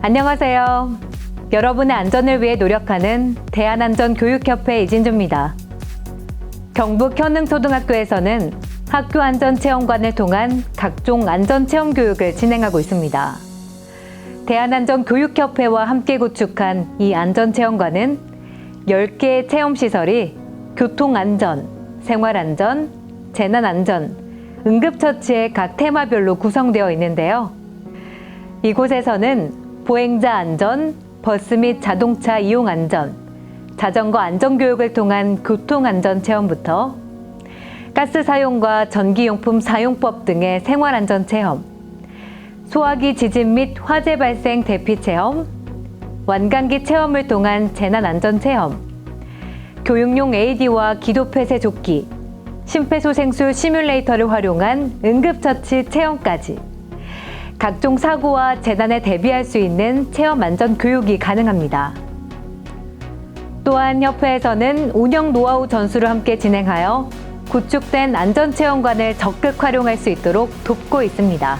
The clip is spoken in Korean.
안녕하세요. 여러분의 안전을 위해 노력하는 대한안전교육협회 이진주입니다. 경북 현흥초등학교에서는 학교 안전체험관을 통한 각종 안전체험 교육을 진행하고 있습니다. 대한안전교육협회와 함께 구축한 이 안전체험관은 10개의 체험시설이 교통안전, 생활안전, 재난안전, 응급처치의 각 테마별로 구성되어 있는데요. 이곳에서는 보행자 안전, 버스 및 자동차 이용 안전, 자전거 안전 교육을 통한 교통 안전 체험부터 가스 사용과 전기용품 사용법 등의 생활 안전 체험, 소화기 지진 및 화재 발생 대피 체험, 완강기 체험을 통한 재난 안전 체험, 교육용 AD와 기도 폐쇄 조끼, 심폐소생술 시뮬레이터를 활용한 응급처치 체험까지 각종 사고와 재난에 대비할 수 있는 체험 안전 교육이 가능합니다. 또한 협회에서는 운영 노하우 전수를 함께 진행하여 구축된 안전체험관을 적극 활용할 수 있도록 돕고 있습니다.